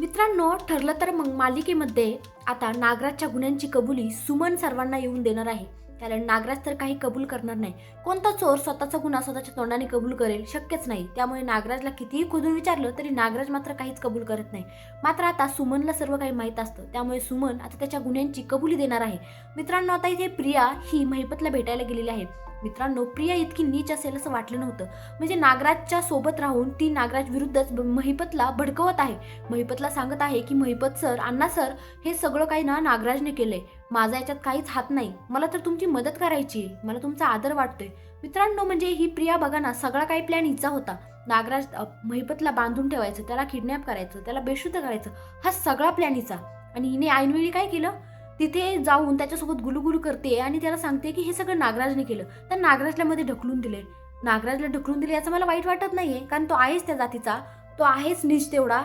मित्रांनो ठरलं तर मग मालिकेमध्ये आता नागराजच्या गुन्ह्यांची कबुली सुमन सर्वांना येऊन देणार आहे. कारण नागराज तर काही कबूल करणार नाही. कोणता चोर स्वतःचा गुन्हा स्वतःच्या तोंडाने कबूल करेल शक्यच नाही. त्यामुळे नागराजला कितीही खोदून विचारलं तरी नागराज मात्र काहीच कबूल करत नाही. मात्र आता सुमनला सर्व काही माहीत असतं. त्यामुळे सुमन आता त्याच्या गुन्ह्यांची कबुली देणार आहे. मित्रांनो आता इथे प्रिया ही महिपतला भेटायला गेलेली आहे. मित्रांनो प्रिया इतकी नीच असेल असं वाटलं नव्हतं. म्हणजे नागराजच्या सोबत राहून ती नागराज विरुद्धच महिपतला भडकवत आहे. महिपतला सांगत आहे की महिपत सर अण्णा सर हे सगळं काही ना नागराजने केलंय. माझा याच्यात काहीच हात नाही. मला तर तुमची मदत करायची आहे मला तुमचा आदर वाटतोय. मित्रांनो म्हणजे ही प्रिया बघा ना सगळा काही प्लॅन हिचा होता. नागराज महिपतला बांधून ठेवायचं त्याला किडनॅप करायचं त्याला बेशुद्ध करायचं. हा सगळा प्लॅन हिचा. आणि हिने ऐनवेळी काय केलं? तिथे जाऊन त्याच्यासोबत गुलुगुलू करते आणि त्याला सांगते की हे सगळं नागराजने केलं. तर नागराजला मध्ये ढकलून दिले. नागराजला ढकलून दिले याचं मला वाईट वाटत नाहीये कारण तो आहेच त्या जातीचा. तो आहेच नीच तेवढा.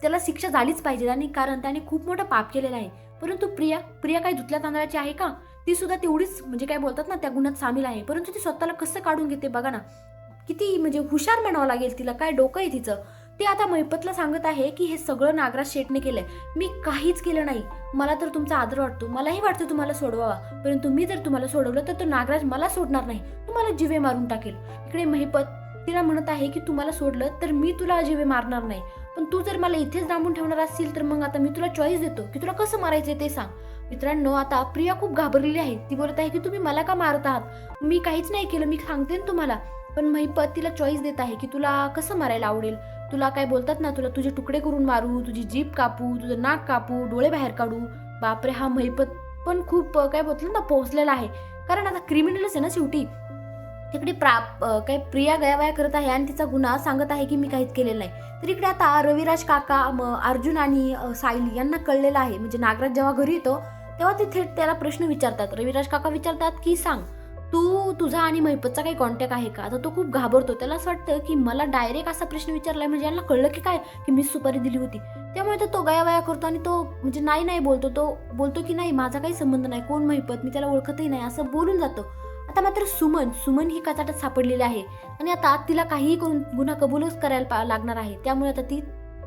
त्याला शिक्षा झालीच पाहिजे आणि कारण त्याने खूप मोठं पाप केलेलं आहे. परंतु प्रिया प्रिया काय धुतल्या तांदळाची आहे का? ती सुद्धा तेवढीच म्हणजे काय बोलतात ना त्या गुणात सामील आहे. परंतु ती स्वतःला कसं काढून घेते बघा ना. किती म्हणजे हुशार म्हणावं लागेल तिला. काय डोकं आहे तिचं. ते आता मैपतला सांगत आहे की हे सगळं नागराज शेटने केलंय. मी काहीच केलं नाही. मला तर तुमचा आदर वाटतो. मलाही वाटतं तुम्हाला सोडवावा. परंतु मी जर तुम्हाला सोडवलं तर तो नागराज मला सोडणार नाही. तुम्हाला जिवे मारून टाकेल. इकडे महिपत तिला म्हणत आहे की तुम्हाला सोडलं तर मी तुला जिवे मारणार नाही. पण तू जर मला इथेच डांबून ठेवणार असशील तर मग आता मी तुला चॉईस देतो. की तुला कसं मारायचंय ते सांग. मित्रांनो आता प्रिया खूप घाबरलेली आहे. ती बोलत आहे की तुम्ही मला का मारत आहात? मी काहीच नाही केलं. मी सांगते ना तुम्हाला. पण महिपत तिला चॉईस देत आहे की तुला कसं मारायला आवडेल? तुला काय बोलतात ना तुला तुझे तुकडे करून मारू तुझी जीप कापू तुझं नाक कापू डोळे बाहेर काढू. बापरे हा महिपत पण खूप काय बोलतात ना पोहोचलेला आहे. कारण आता क्रिमिनलच आहे ना शेवटी. तिकडे प्रा काय प्रिया गयावया करत आहे आणि तिचा गुन्हा सांगत आहे की मी काहीच केलेलं नाही. तर इकडे आता रविराज काका म, अर्जुन आणि सायली यांना कळलेलं आहे. म्हणजे नागराज जेव्हा घरी येतो तेव्हा ते थेट त्याला प्रश्न विचारतात. रविराज काका विचारतात की सांग तू तुझा आणि महिपतचा काही कॉन्टॅक्ट आहे का? आता तो खूप घाबरतो. त्याला असं वाटतं की मला डायरेक्ट असा प्रश्न विचारलाय म्हणजे यांना कळलं की काय? की मी सुपारी दिली होती. त्यामुळे तर तो गयावया करतो आणि तो म्हणजे नाही नाही बोलतो. तो बोलतो की नाही माझा काही संबंध नाही. कोण महिपत मी त्याला ओळखतही नाही. असं बोलून जातो. आता मात्र सुमन सुमन ही कचाटात सापडलेली आहे. आणि आता तिला काहीही करून गुन्हा कबूलच करायला लागणार आहे. त्यामुळे आता ती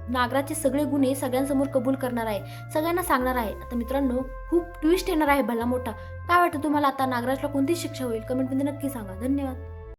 नागराचे सगळे गुन्हे सगळ्यांसमोर कबूल करणार आहे सगळ्यांना सांगणार आहे. आता मित्रांनो खूप ट्विस्ट येणार आहे भला मोठा. काय वाटतं तुम्हाला आता नागराजला कोणती शिक्षा होईल? कमेंटमध्ये नक्की सांगा. धन्यवाद.